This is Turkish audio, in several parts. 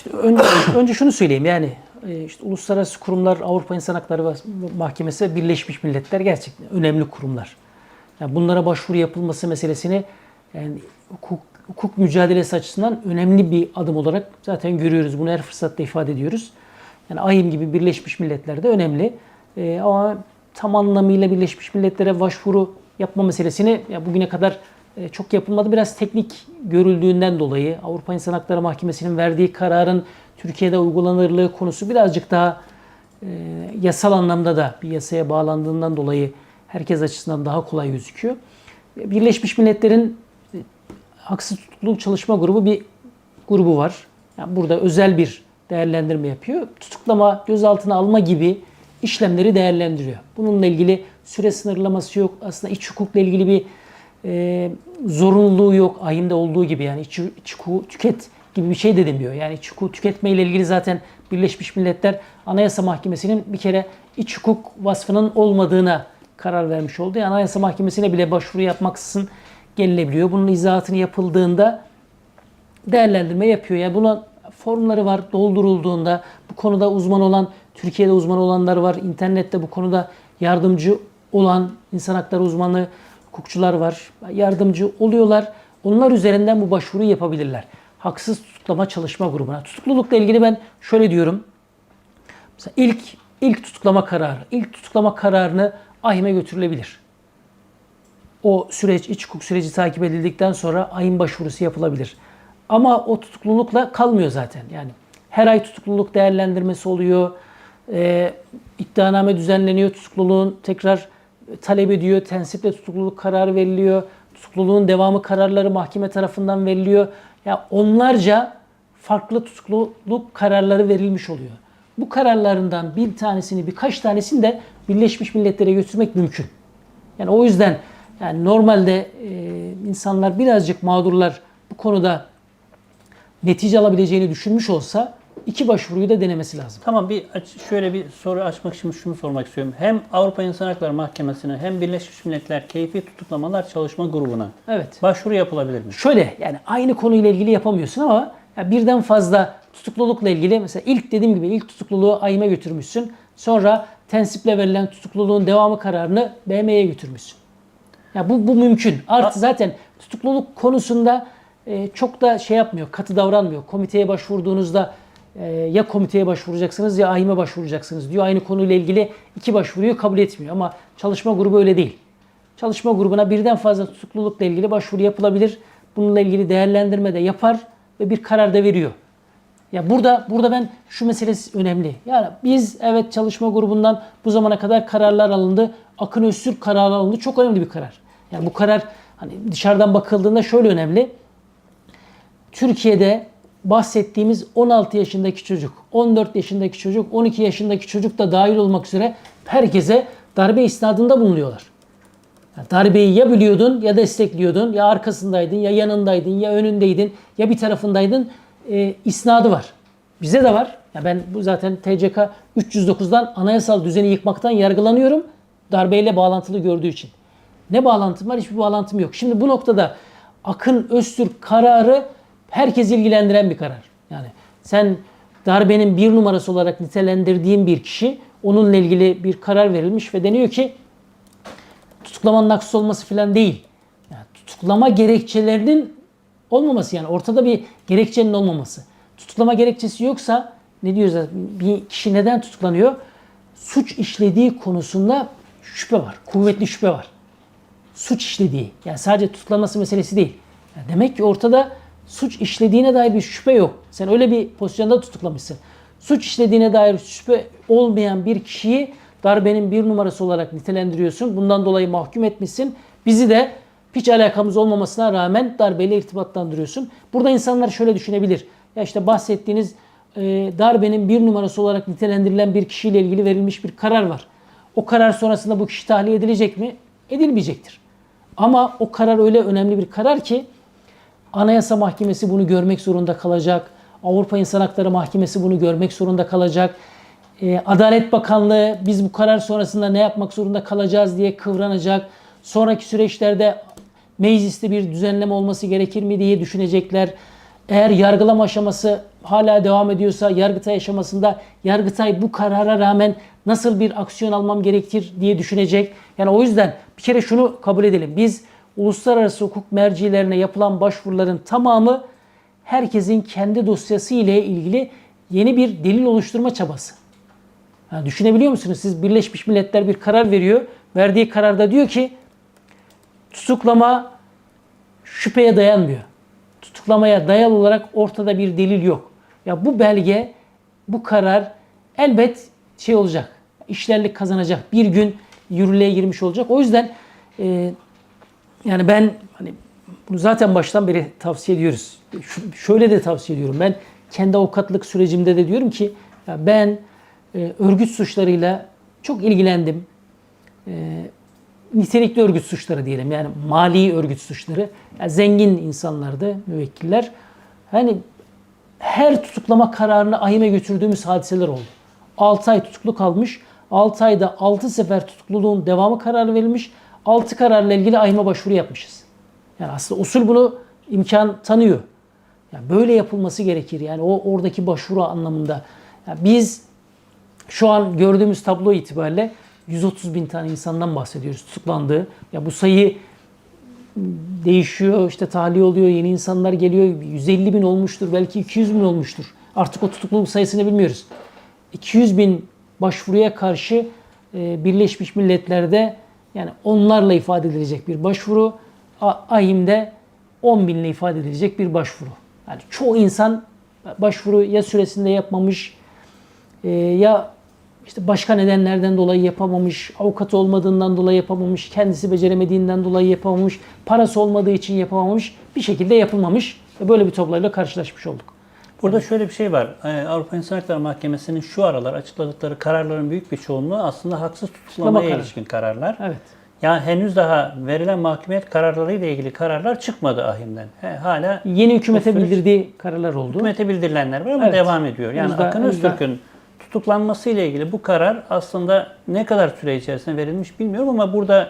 İşte önce, önce şunu söyleyeyim yani e, işte uluslararası kurumlar, Avrupa İnsan Hakları Mahkemesi Birleşmiş Milletler gerçekten önemli kurumlar. Yani bunlara başvuru yapılması meselesini yani hukuk, hukuk mücadelesi açısından önemli bir adım olarak zaten görüyoruz. Bunu her fırsatta ifade ediyoruz. Yani AYİM gibi Birleşmiş Milletler de önemli. E, ama tam anlamıyla Birleşmiş Milletler'e başvuru yapma meselesini ya bugüne kadar çok yapılmadı. Biraz teknik görüldüğünden dolayı Avrupa İnsan Hakları Mahkemesi'nin verdiği kararın Türkiye'de uygulanırlığı konusu birazcık daha e, yasal anlamda da bir yasaya bağlandığından dolayı herkes açısından daha kolay gözüküyor. Birleşmiş Milletler'in e, haksız tutukluluk çalışma grubu bir grubu var. Yani burada özel bir değerlendirme yapıyor. Tutuklama, gözaltına alma gibi işlemleri değerlendiriyor. Bununla ilgili süre sınırlaması yok. Aslında iç hukukla ilgili bir e, zorunluluğu yok. Ayında olduğu gibi yani iç, iç hukuku tüket gibi bir şey de demiyor. Yani hukuku tüketme ile ilgili zaten Birleşmiş Milletler Anayasa Mahkemesi'nin bir kere iç hukuk vasfının olmadığına karar vermiş oldu. Yani Anayasa Mahkemesi'ne bile başvuru yapmaksızın gelinebiliyor. Bunun izahatını yapıldığında değerlendirme yapıyor. Yani buna formları var doldurulduğunda bu konuda uzman olan Türkiye'de uzman olanlar var. İnternette bu konuda yardımcı olan insan hakları uzmanı hukukçular var. Yardımcı oluyorlar. Onlar üzerinden bu başvuruyu yapabilirler. Haksız tutuklama çalışma grubuna. Tutuklulukla ilgili ben şöyle diyorum. Mesela ilk ilk tutuklama kararı, ilk tutuklama kararını ahime götürülebilir. O süreç, iç hukuk süreci takip edildikten sonra ahim başvurusu yapılabilir. Ama o tutuklulukla kalmıyor zaten. Yani her ay tutukluluk değerlendirmesi oluyor. E, iddianame düzenleniyor. Tutukluluğun tekrar talep ediyor. Tensiple tutukluluk kararı veriliyor. Tutukluluğun devamı kararları mahkeme tarafından veriliyor. Ya yani onlarca farklı tutukluluk kararları verilmiş oluyor. Bu kararlarından bir tanesini, birkaç tanesini de Birleşmiş Milletler'e götürmek mümkün. Yani o yüzden yani normalde e, insanlar birazcık mağdurlar bu konuda netice alabileceğini düşünmüş olsa iki başvuruyu da denemesi lazım. Tamam bir aç- şöyle bir soru açmak için şunu sormak istiyorum. Hem Avrupa İnsan Hakları Mahkemesi'ne hem Birleşmiş Milletler Keyfi Tutuklamalar Çalışma Grubu'na Evet. başvuru yapılabilir mi? Şöyle yani aynı konuyla ilgili yapamıyorsun ama ya birden fazla tutuklulukla ilgili mesela ilk dediğim gibi ilk tutukluluğu AYM'e götürmüşsün. Sonra tensiple verilen tutukluluğun devamı kararını BM'ye götürmüşsün. Ya bu bu mümkün. Artı zaten tutukluluk konusunda e, çok da şey yapmıyor, katı davranmıyor. Komiteye başvurduğunuzda ya komiteye başvuracaksınız ya AYM'e başvuracaksınız diyor. Aynı konuyla ilgili iki başvuruyu kabul etmiyor ama çalışma grubu öyle değil. Çalışma grubuna birden fazla tutuklulukla ilgili başvuru yapılabilir. Bununla ilgili değerlendirme de yapar ve bir karar da veriyor. Ya burada burada ben şu meselesi önemli. Yani biz evet çalışma grubundan bu zamana kadar kararlar alındı. Akın Öztürk kararı alındı. Çok önemli bir karar. Yani bu karar hani dışarıdan bakıldığında şöyle önemli. Türkiye'de bahsettiğimiz 16 yaşındaki çocuk, 14 yaşındaki çocuk, 12 yaşındaki çocuk da dahil olmak üzere herkese darbe isnadında bulunuyorlar. Yani darbeyi ya biliyordun ya destekliyordun, ya arkasındaydın, ya yanındaydın, ya önündeydin, ya bir tarafındaydın. E, isnadı var. Bize de var. Ya ben bu zaten TCK 309'dan anayasal düzeni yıkmaktan yargılanıyorum. Darbeyle bağlantılı gördüğü için. Ne bağlantım var? Hiçbir bağlantım yok. Şimdi bu noktada Akın Öztürk kararı herkes ilgilendiren bir karar. Yani sen darbenin bir numarası olarak nitelendirdiğin bir kişi onunla ilgili bir karar verilmiş ve deniyor ki tutuklamanın haksız olması falan değil. Yani tutuklama gerekçelerinin olmaması yani ortada bir gerekçenin olmaması. Tutuklama gerekçesi yoksa ne diyoruz? Bir kişi neden tutuklanıyor? Suç işlediği konusunda şüphe var. Kuvvetli şüphe var. Suç işlediği. Yani sadece tutuklanması meselesi değil. Yani demek ki ortada suç işlediğine dair bir şüphe yok. Sen öyle bir pozisyonda tutuklamışsın. Suç işlediğine dair şüphe olmayan bir kişiyi darbenin bir numarası olarak nitelendiriyorsun. Bundan dolayı mahkum etmişsin. Bizi de hiç alakamız olmamasına rağmen darbeyle irtibatlandırıyorsun. Burada insanlar şöyle düşünebilir. Ya işte bahsettiğiniz e, darbenin bir numarası olarak nitelendirilen bir kişiyle ilgili verilmiş bir karar var. O karar sonrasında bu kişi tahliye edilecek mi? Edilmeyecektir. Ama o karar öyle önemli bir karar ki Anayasa Mahkemesi bunu görmek zorunda kalacak. Avrupa İnsan Hakları Mahkemesi bunu görmek zorunda kalacak. Ee, Adalet Bakanlığı biz bu karar sonrasında ne yapmak zorunda kalacağız diye kıvranacak. Sonraki süreçlerde mecliste bir düzenleme olması gerekir mi diye düşünecekler. Eğer yargılama aşaması hala devam ediyorsa Yargıtay aşamasında Yargıtay bu karara rağmen nasıl bir aksiyon almam gerekir diye düşünecek. Yani o yüzden bir kere şunu kabul edelim. Biz uluslararası hukuk mercilerine yapılan başvuruların tamamı herkesin kendi dosyası ile ilgili yeni bir delil oluşturma çabası. Ha, düşünebiliyor musunuz? Siz Birleşmiş Milletler bir karar veriyor. Verdiği kararda diyor ki tutuklama şüpheye dayanmıyor. Tutuklamaya dayalı olarak ortada bir delil yok. Ya bu belge, bu karar elbet şey olacak. işlerlik kazanacak. Bir gün yürürlüğe girmiş olacak. O yüzden e, yani ben hani bunu zaten baştan beri tavsiye ediyoruz. Şu- şöyle de tavsiye ediyorum. Ben kendi avukatlık sürecimde de diyorum ki ya ben e, örgüt suçlarıyla çok ilgilendim. E, nitelikli örgüt suçları diyelim. Yani mali örgüt suçları. Yani zengin insanlardı müvekkiller. Hani her tutuklama kararını ahime götürdüğümüz hadiseler oldu. 6 ay tutuklu kalmış. 6 ayda 6 sefer tutukluluğun devamı kararı verilmiş. 6 kararla ilgili ahime başvuru yapmışız. Yani aslında usul bunu imkan tanıyor. Yani böyle yapılması gerekir. Yani o oradaki başvuru anlamında. Yani biz şu an gördüğümüz tablo itibariyle 130 bin tane insandan bahsediyoruz tutuklandığı. Ya bu sayı değişiyor, işte tahliye oluyor, yeni insanlar geliyor. 150 bin olmuştur, belki 200 bin olmuştur. Artık o tutukluluk sayısını bilmiyoruz. 200 bin başvuruya karşı e, Birleşmiş Milletler'de yani onlarla ifade edilecek bir başvuru, AİM'de 10 binle ifade edilecek bir başvuru. Yani çoğu insan başvuru ya süresinde yapmamış, e, ya işte başka nedenlerden dolayı yapamamış, avukat olmadığından dolayı yapamamış, kendisi beceremediğinden dolayı yapamamış, parası olmadığı için yapamamış, bir şekilde yapılmamış ve böyle bir tabloyla karşılaşmış olduk. Burada şöyle bir şey var. Ee, Avrupa İnsan Hakları Mahkemesi'nin şu aralar açıkladıkları kararların büyük bir çoğunluğu aslında haksız tutuklamaya kararı. ilişkin kararlar. Evet. Yani henüz daha verilen mahkumiyet kararlarıyla ilgili kararlar çıkmadı ahimden. He, hala Yeni hükümete süreç- bildirdiği kararlar oldu. hükümete bildirilenler var ama Evet. devam ediyor. Yani Henüz Akın Öztürk'ün tutuklanması ile ilgili bu karar aslında ne kadar süre içerisinde verilmiş bilmiyorum ama burada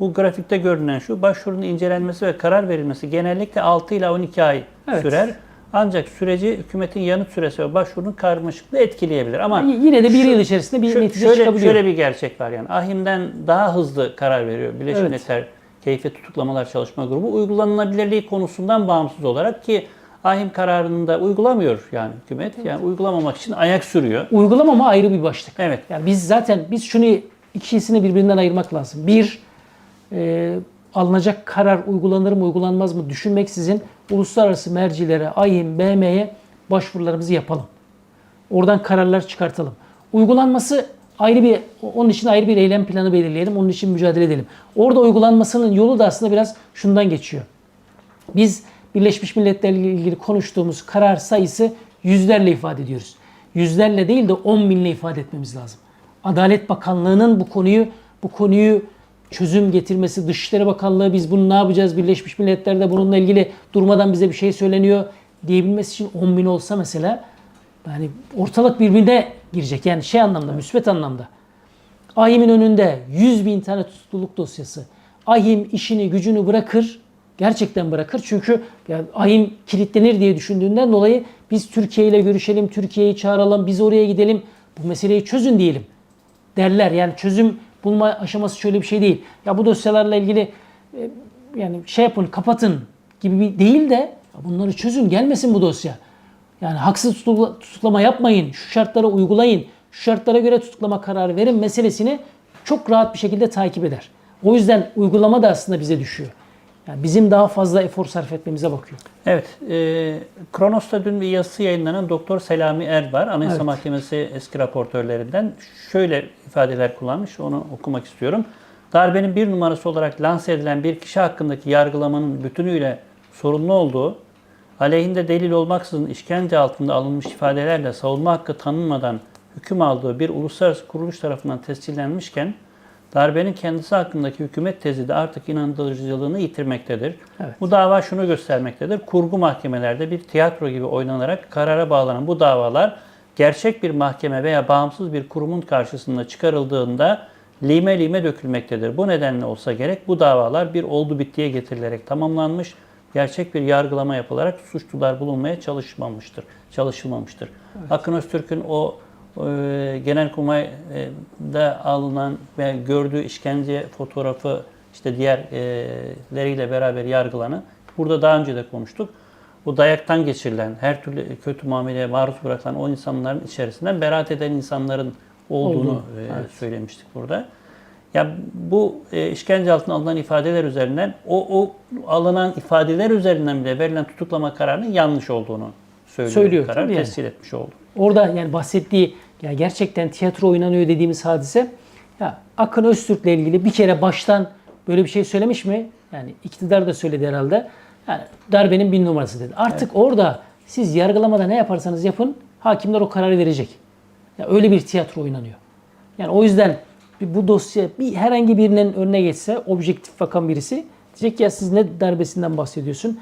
bu grafikte görünen şu başvurunun incelenmesi ve karar verilmesi genellikle 6 ila 12 ay Evet. sürer. Ancak süreci hükümetin yanıt süresi ve başvurunun karmaşıklığı etkileyebilir. Ama Yine de bir şu- yıl içerisinde bir Şö- netice şöyle, çıkabiliyor. şöyle bir gerçek var yani. Ahim'den daha hızlı karar veriyor Birleşmiş Evet. Milletler Keyfi Tutuklamalar Çalışma Grubu. Uygulanabilirliği konusundan bağımsız olarak ki ahim kararını da uygulamıyor yani hükümet. Yani uygulamamak için ayak sürüyor. Uygulamama ayrı bir başlık. Evet. Yani biz zaten biz şunu ikisini birbirinden ayırmak lazım. Bir, e, alınacak karar uygulanır mı uygulanmaz mı düşünmeksizin uluslararası mercilere, AİM, BM'ye başvurularımızı yapalım. Oradan kararlar çıkartalım. Uygulanması ayrı bir, onun için ayrı bir eylem planı belirleyelim. Onun için mücadele edelim. Orada uygulanmasının yolu da aslında biraz şundan geçiyor. Biz Birleşmiş Milletler ile ilgili konuştuğumuz karar sayısı yüzlerle ifade ediyoruz. Yüzlerle değil de 10 binle ifade etmemiz lazım. Adalet Bakanlığı'nın bu konuyu bu konuyu çözüm getirmesi, Dışişleri Bakanlığı biz bunu ne yapacağız? Birleşmiş Milletler'de bununla ilgili durmadan bize bir şey söyleniyor diyebilmesi için 10 bin olsa mesela yani ortalık birbirine girecek. Yani şey anlamda, müsbet anlamda. AİM'in önünde 100 bin tane tutukluluk dosyası. AİM işini gücünü bırakır. Gerçekten bırakır. Çünkü ya AİM kilitlenir diye düşündüğünden dolayı biz Türkiye ile görüşelim, Türkiye'yi çağıralım, biz oraya gidelim. Bu meseleyi çözün diyelim derler. Yani çözüm bulma aşaması şöyle bir şey değil. Ya bu dosyalarla ilgili e, yani şey yapın, kapatın gibi bir değil de bunları çözün, gelmesin bu dosya. Yani haksız tutukla- tutuklama yapmayın, şu şartlara uygulayın, şu şartlara göre tutuklama kararı verin meselesini çok rahat bir şekilde takip eder. O yüzden uygulama da aslında bize düşüyor. Yani bizim daha fazla efor sarf etmemize bakıyor. Evet. E, Kronos'ta dün bir yazısı yayınlanan Doktor Selami Er var. Anayasa Evet. Mahkemesi eski raportörlerinden. Şöyle ifadeler kullanmış. Onu okumak istiyorum. Darbenin bir numarası olarak lanse edilen bir kişi hakkındaki yargılamanın bütünüyle sorunlu olduğu, aleyhinde delil olmaksızın işkence altında alınmış ifadelerle savunma hakkı tanınmadan hüküm aldığı bir uluslararası kuruluş tarafından tescillenmişken, darbenin kendisi hakkındaki hükümet tezi de artık inandırıcılığını yitirmektedir. Evet. Bu dava şunu göstermektedir. Kurgu mahkemelerde bir tiyatro gibi oynanarak karara bağlanan bu davalar gerçek bir mahkeme veya bağımsız bir kurumun karşısında çıkarıldığında lime lime dökülmektedir. Bu nedenle olsa gerek bu davalar bir oldu bittiye getirilerek tamamlanmış, gerçek bir yargılama yapılarak suçlular bulunmaya çalışmamıştır, çalışılmamıştır. Akın Öztürk'ün o Genelkurmay'da alınan ve gördüğü işkence fotoğrafı işte diğerleriyle beraber yargılanı burada daha önce de konuştuk. Bu dayaktan geçirilen, her türlü kötü muameleye maruz bırakılan o insanların içerisinden beraat eden insanların olduğunu Olduğunu, e, evet. söylemiştik burada. Ya bu e, işkence altına alınan ifadeler üzerinden o, o alınan ifadeler üzerinden bile verilen tutuklama kararının yanlış olduğunu söylüyor, Söylüyor, karar tabii yani. tescil etmiş oldu. Orada yani bahsettiği ya gerçekten tiyatro oynanıyor dediğimiz hadise ya Akın Öztürk'le ilgili bir kere baştan böyle bir şey söylemiş mi? Yani iktidar da söyledi herhalde. Yani darbenin bir numarası dedi. Artık orada siz yargılamada ne yaparsanız yapın hakimler o kararı verecek. Ya öyle bir tiyatro oynanıyor. Yani o yüzden bu dosya bir herhangi birinin önüne geçse objektif bakan birisi diyecek ki ya siz ne darbesinden bahsediyorsun?